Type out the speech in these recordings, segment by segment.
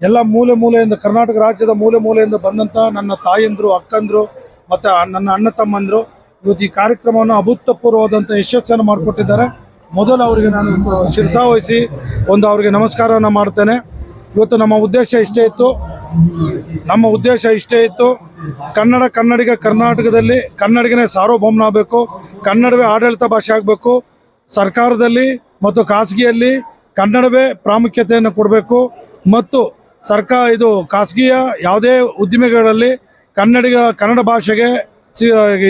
ಎಲ್ಲ ಮೂಲೆ ಮೂಲೆಯಿಂದ ಕರ್ನಾಟಕ ರಾಜ್ಯದ ಮೂಲೆ ಮೂಲೆಯಿಂದ ಬಂದಂತ ನನ್ನ ತಾಯಂದ್ರು, ಅಕ್ಕಂದ್ರು, ಮತ್ತೆ ನನ್ನ ಅಣ್ಣ ತಮ್ಮಂದ್ರು, ಇವತ್ತು ಈ ಕಾರ್ಯಕ್ರಮವನ್ನು ಅಭೂತಪೂರ್ವವಾದಂಥ ಯಶಸ್ಸನ್ನು ಮಾಡಿಕೊಟ್ಟಿದ್ದಾರೆ. ಮೊದಲು ಅವರಿಗೆ ನಾನು ಶಿರಸಾವಹಿಸಿ ಒಂದು ಅವರಿಗೆ ನಮಸ್ಕಾರವನ್ನು ಮಾಡ್ತೇನೆ. ಇವತ್ತು ನಮ್ಮ ಉದ್ದೇಶ ಇಷ್ಟೇ ಇತ್ತು. ನಮ್ಮ ಉದ್ದೇಶ ಇಷ್ಟೇ ಇತ್ತು. ಕನ್ನಡ ಕನ್ನಡಿಗ ಕರ್ನಾಟಕದಲ್ಲಿ ಕನ್ನಡಿಗನೇ ಸಾರ್ವಭೌಮನ ಆಗಬೇಕು. ಕನ್ನಡವೇ ಆಡಳಿತ ಭಾಷೆ ಆಗಬೇಕು. ಸರ್ಕಾರದಲ್ಲಿ ಮತ್ತು ಖಾಸಗಿಯಲ್ಲಿ ಕನ್ನಡವೇ ಪ್ರಾಮುಖ್ಯತೆಯನ್ನು ಕೊಡಬೇಕು. ಮತ್ತು ಸರ್ಕಾರ ಇದು ಖಾಸಗಿಯ ಯಾವುದೇ ಉದ್ದಿಮೆಗಳಲ್ಲಿ ಕನ್ನಡಿಗ ಕನ್ನಡ ಭಾಷೆಗೆ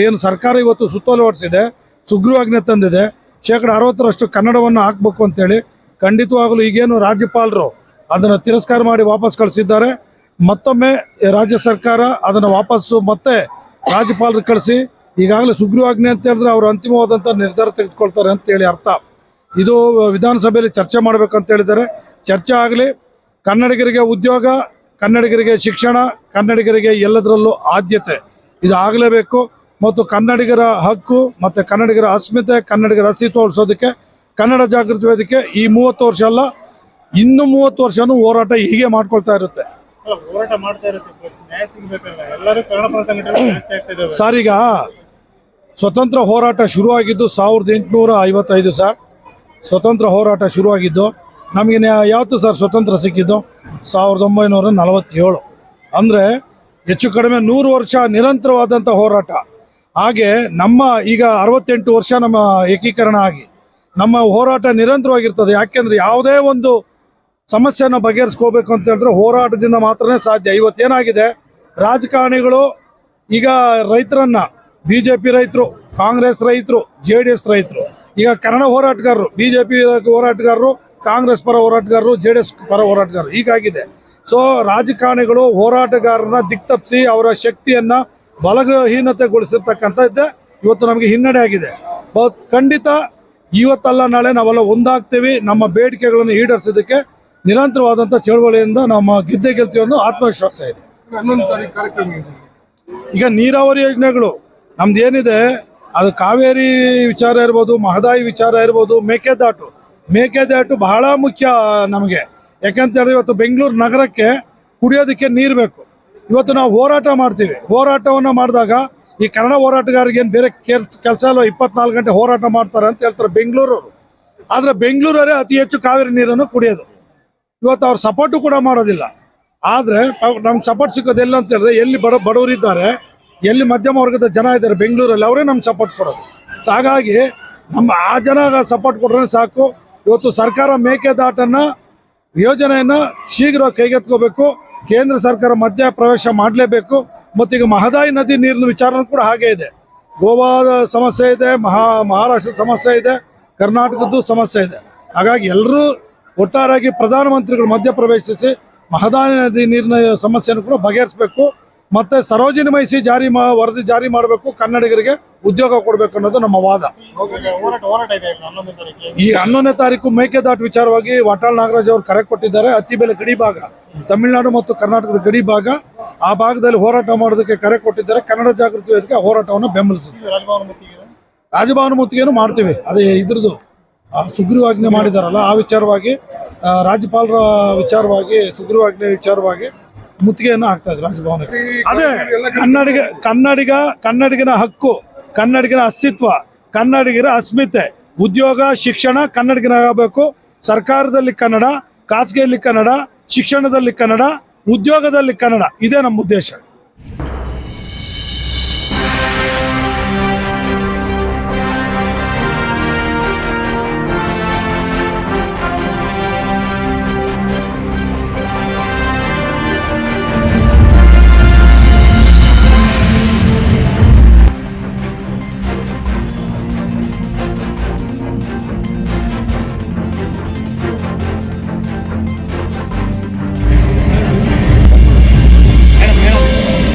ಏನು ಸರ್ಕಾರ ಇವತ್ತು ಸುತ್ತೋಲೆ ಹೊಡಿಸಿದೆ, ಸುಗ್ರೀವಾಜ್ಞೆ ತಂದಿದೆ, ಶೇಕಡ ಅರವತ್ತರಷ್ಟು ಕನ್ನಡವನ್ನು ಹಾಕಬೇಕು ಅಂತೇಳಿ ಖಂಡಿತವಾಗಲೂ ಈಗೇನು ರಾಜ್ಯಪಾಲರು ಅದನ್ನು ತಿರಸ್ಕಾರ ಮಾಡಿ ವಾಪಸ್ ಕಳಿಸಿದ್ದಾರೆ. ಮತ್ತೊಮ್ಮೆ ರಾಜ್ಯ ಸರ್ಕಾರ ಅದನ್ನು ವಾಪಸ್ಸು ಮತ್ತೆ ರಾಜ್ಯಪಾಲರು ಕಳಿಸಿ ಈಗಾಗಲೇ ಸುಗ್ರೀವಾಜ್ಞೆ ಅಂತ ಹೇಳಿದ್ರೆ ಅವರು ಅಂತಿಮವಾದಂಥ ನಿರ್ಧಾರ ತೆಗೆದುಕೊಳ್ತಾರೆ ಅಂತೇಳಿ ಅರ್ಥ. ಇದು ವಿಧಾನಸಭೆಯಲ್ಲಿ ಚರ್ಚೆ ಮಾಡಬೇಕಂತ ಹೇಳಿದ್ದಾರೆ. ಚರ್ಚೆ ಆಗಲಿ ಕನ್ನಡಿಗರಿಗೆ ಉದ್ಯೋಗ ಕನ್ನಡಿಗರಿಗೆ ಶಿಕ್ಷಣ ಕನ್ನಡಿಗರಿಗೆ ಎಲ್ಲದರಲ್ಲೂ ಆದ್ಯತೆ ಇದು ಆಗಲೇಬೇಕು ಮತ್ತು ಕನ್ನಡಿಗರ ಹಕ್ಕು ಮತ್ತು ಕನ್ನಡಿಗರ ಅಸ್ಮಿತೆ ಕನ್ನಡಿಗರ ಹಸಿ ತೋರಿಸೋದಕ್ಕೆ ಕನ್ನಡ ಜಾಗೃತಿ ವೇದಿಕೆ ಈ ಮೂವತ್ತು ವರ್ಷ ಅಲ್ಲ ಇನ್ನು ಮೂವತ್ತು ವರ್ಷನೂ ಹೋರಾಟ ಹೀಗೆ ಮಾಡ್ಕೊಳ್ತಾ ಇರುತ್ತೆ. ಹೋರಾಟ ಮಾಡ್ತಾ ಇರುತ್ತೆ ಸರ್ ಈಗ ಸ್ವತಂತ್ರ ಹೋರಾಟ ಶುರುವಾಗಿದ್ದು ಸಾವಿರದ ಎಂಟುನೂರ ಐವತ್ತೈದು ಸರ್. ಸ್ವತಂತ್ರ ಹೋರಾಟ ಶುರುವಾಗಿದ್ದು ನಮಗೆ ಯಾವತ್ತು ಸರ್ ಸ್ವತಂತ್ರ ಸಿಕ್ಕಿದ್ದು? ಸಾವಿರದ ಒಂಬೈನೂರ ನಲವತ್ತೇಳು. ಅಂದರೆ ಹೆಚ್ಚು ಕಡಿಮೆ ನೂರು ವರ್ಷ ನಿರಂತರವಾದಂಥ ಹೋರಾಟ. ಹಾಗೆ ನಮ್ಮ ಈಗ ಅರವತ್ತೆಂಟು ವರ್ಷ ನಮ್ಮ ಏಕೀಕರಣ ಆಗಿ ನಮ್ಮ ಹೋರಾಟ ನಿರಂತರವಾಗಿರ್ತದೆ. ಯಾಕೆಂದರೆ ಯಾವುದೇ ಒಂದು ಸಮಸ್ಯೆನ ಬಗೆಹರಿಸ್ಕೋಬೇಕು ಅಂತ ಹೇಳಿದ್ರೆ ಹೋರಾಟದಿಂದ ಮಾತ್ರನೇ ಸಾಧ್ಯ. ಇವತ್ತೇನಾಗಿದೆ ರಾಜಕಾರಣಿಗಳು ಈಗ ರೈತರನ್ನ ಬಿ ಜೆ ಪಿ ರೈತರು, ಕಾಂಗ್ರೆಸ್ ರೈತರು, ಜೆ ಡಿ ಎಸ್ ರೈತರು, ಈಗ ಕನ್ನಡ ಹೋರಾಟಗಾರರು ಬಿ ಜೆ ಪಿ ಹೋರಾಟಗಾರರು ಕಾಂಗ್ರೆಸ್ ಪರ ಹೋರಾಟಗಾರರು ಜೆ ಡಿ ಎಸ್ ಪರ ಹೋರಾಟಗಾರರು. ಹೀಗಾಗಿದೆ. ಸೊ ರಾಜಕಾರಣಿಗಳು ಹೋರಾಟಗಾರರನ್ನ ದಿಕ್ತಪ್ಪಿಸಿ ಅವರ ಶಕ್ತಿಯನ್ನ ಬಲಹೀನತೆಗೊಳಿಸಿರ್ತಕ್ಕಂಥದ್ದೇ ಇವತ್ತು ನಮಗೆ ಹಿನ್ನಡೆ ಆಗಿದೆ. ಖಂಡಿತ ಇವತ್ತಲ್ಲ ನಾಳೆ ನಾವೆಲ್ಲ ಒಂದಾಗ್ತೀವಿ. ನಮ್ಮ ಬೇಡಿಕೆಗಳನ್ನು ಈಡೇರಿಸೋದಕ್ಕೆ ನಿರಂತರವಾದಂಥ ಚಳವಳಿಯಿಂದ ನಮ್ಮ ಗೆದ್ದೆ ಗೆಲ್ತೀವಿ ಅನ್ನೋ ಆತ್ಮವಿಶ್ವಾಸ ಇದೆ. ಈಗ ನೀರಾವರಿ ಯೋಜನೆಗಳು ನಮ್ದು ಏನಿದೆ ಅದು ಕಾವೇರಿ ವಿಚಾರ ಇರ್ಬೋದು ಮಹದಾಯಿ ವಿಚಾರ ಇರ್ಬೋದು ಮೇಕೆದಾಟು. ಮೇಕೆದಾಟು ಬಹಳ ಮುಖ್ಯ ನಮಗೆ. ಯಾಕಂತ ಹೇಳಿದ್ರೆ ಇವತ್ತು ಬೆಂಗಳೂರು ನಗರಕ್ಕೆ ಕುಡಿಯೋದಕ್ಕೆ ನೀರು ಬೇಕು. ಇವತ್ತು ನಾವು ಹೋರಾಟ ಮಾಡ್ತೀವಿ. ಹೋರಾಟವನ್ನು ಮಾಡಿದಾಗ ಈ ಕನ್ನಡ ಹೋರಾಟಗಾರರಿಗೆ ಏನು ಬೇರೆ ಕೆಲ್ಸ ಕೆಲಸ ಇಲ್ಲ, ಇಪ್ಪತ್ನಾಲ್ಕು ಗಂಟೆ ಹೋರಾಟ ಮಾಡ್ತಾರೆ ಅಂತ ಹೇಳ್ತಾರೆ ಬೆಂಗಳೂರವರು. ಆದರೆ ಬೆಂಗಳೂರವರೇ ಅತಿ ಹೆಚ್ಚು ಕಾವೇರಿ ನೀರನ್ನು ಕುಡಿಯೋದು. ಇವತ್ತು ಅವ್ರು ಸಪೋರ್ಟು ಕೂಡ ಮಾಡೋದಿಲ್ಲ. ಆದರೆ ನಮ್ಗೆ ಸಪೋರ್ಟ್ ಸಿಕ್ಕೋದು ಎಲ್ಲ ಅಂತ ಹೇಳಿದ್ರೆ ಎಲ್ಲಿ ಬಡ ಬಡವರಿದ್ದಾರೆ, ಎಲ್ಲಿ ಮಧ್ಯಮ ವರ್ಗದ ಜನ ಇದ್ದಾರೆ ಬೆಂಗಳೂರಲ್ಲಿ, ಅವರೇ ನಮ್ಗೆ ಸಪೋರ್ಟ್ ಕೊಡೋದು. ಹಾಗಾಗಿ ನಮ್ಮ ಆ ಜನ ಸಪೋರ್ಟ್ ಕೊಟ್ರೆ ಸಾಕು. ಇವತ್ತು ಸರ್ಕಾರ ಮೇಕೆದಾಟನ್ನ ಯೋಜನೆಯನ್ನು ಶೀಘ್ರ ಕೈಗೆತ್ಕೋಬೇಕು ಕೇಂದ್ರ ಸರ್ಕಾರ ಮಧ್ಯ ಪ್ರವೇಶ ಮಾಡಲೇಬೇಕು. ಮತ್ತು ಈಗ ಮಹದಾಯಿ ನದಿ ನೀರಿನ ವಿಚಾರ ಕೂಡ ಹಾಗೆ ಇದೆ. ಗೋವಾದ ಸಮಸ್ಯೆ ಇದೆ, ಮಹಾ ಮಹಾರಾಷ್ಟ್ರದ ಸಮಸ್ಯೆ ಇದೆ, ಕರ್ನಾಟಕದ್ದು ಸಮಸ್ಯೆ ಇದೆ. ಹಾಗಾಗಿ ಎಲ್ಲರೂ ಒಟ್ಟಾರೆಯಾಗಿ ಪ್ರಧಾನಮಂತ್ರಿಗಳು ಮಧ್ಯ ಪ್ರವೇಶಿಸಿ ಮಹದಾಯಿ ನದಿ ನೀರಿನ ಸಮಸ್ಯೆಯನ್ನು ಕೂಡ ಬಗೆಹರಿಸಬೇಕು. ಮತ್ತೆ ಸರೋಜಿನಿಮಯಿಸಿ ಜಾರಿ ಮಾ ವರದಿ ಜಾರಿ ಮಾಡಬೇಕು ಕನ್ನಡಿಗರಿಗೆ ಉದ್ಯೋಗ ಕೊಡಬೇಕು ಅನ್ನೋದು ನಮ್ಮ ವಾದ. ಈ ಹನ್ನೊಂದನೇ ತಾರೀಕು ಮೇಕೆದಾಟು ವಿಚಾರವಾಗಿ ವಾಟಾಳ್ ನಾಗರಾಜ್ ಅವರು ಕರೆ ಕೊಟ್ಟಿದ್ದಾರೆ ಅತಿ ಬೆಲೆ ಗಡಿ ಭಾಗ ತಮಿಳುನಾಡು ಮತ್ತು ಕರ್ನಾಟಕದ ಗಡಿ ಭಾಗ ಆ ಭಾಗದಲ್ಲಿ ಹೋರಾಟ ಮಾಡೋದಕ್ಕೆ ಕರೆ ಕೊಟ್ಟಿದ್ದಾರೆ ಕನ್ನಡ ಜಾಗೃತಿ ವೇದಿಕೆ ಹೋರಾಟವನ್ನು ಬೆಂಬಲಿಸುತ್ತೆ. ರಾಜಭವನ ಮುತ್ತಿಗೆ ಮುತ್ತಿಗೆನೂ ಮಾಡ್ತೀವಿ. ಅದೇ ಇದ್ರದ್ದು ಸುಗ್ರೀವಾಜ್ಞೆ ಮಾಡಿದಾರಲ್ಲ ಆ ವಿಚಾರವಾಗಿ ರಾಜ್ಯಪಾಲರ ವಿಚಾರವಾಗಿ ಸುಗ್ರೀವಾಜ್ಞೆ ವಿಚಾರವಾಗಿ ಮುತ್ತಿಗೆಯನ್ನು ಹಾಕ್ತಾ ಇದ್ರು ರಾಜಭವನ ಅದೇ ಕನ್ನಡಿಗ ಕನ್ನಡಿಗ ಕನ್ನಡಿಗನ ಹಕ್ಕು ಕನ್ನಡಿಗನ ಅಸ್ತಿತ್ವ ಕನ್ನಡಿಗರ ಅಸ್ಮಿತೆ ಉದ್ಯೋಗ ಶಿಕ್ಷಣ ಕನ್ನಡಿಗನಾಗಬೇಕು. ಸರ್ಕಾರದಲ್ಲಿ ಕನ್ನಡ ಖಾಸಗಿಯಲ್ಲಿ ಕನ್ನಡ ಶಿಕ್ಷಣದಲ್ಲಿ ಕನ್ನಡ ಉದ್ಯೋಗದಲ್ಲಿ ಕನ್ನಡ. ಇದೇ ನಮ್ಮ ಉದ್ದೇಶ.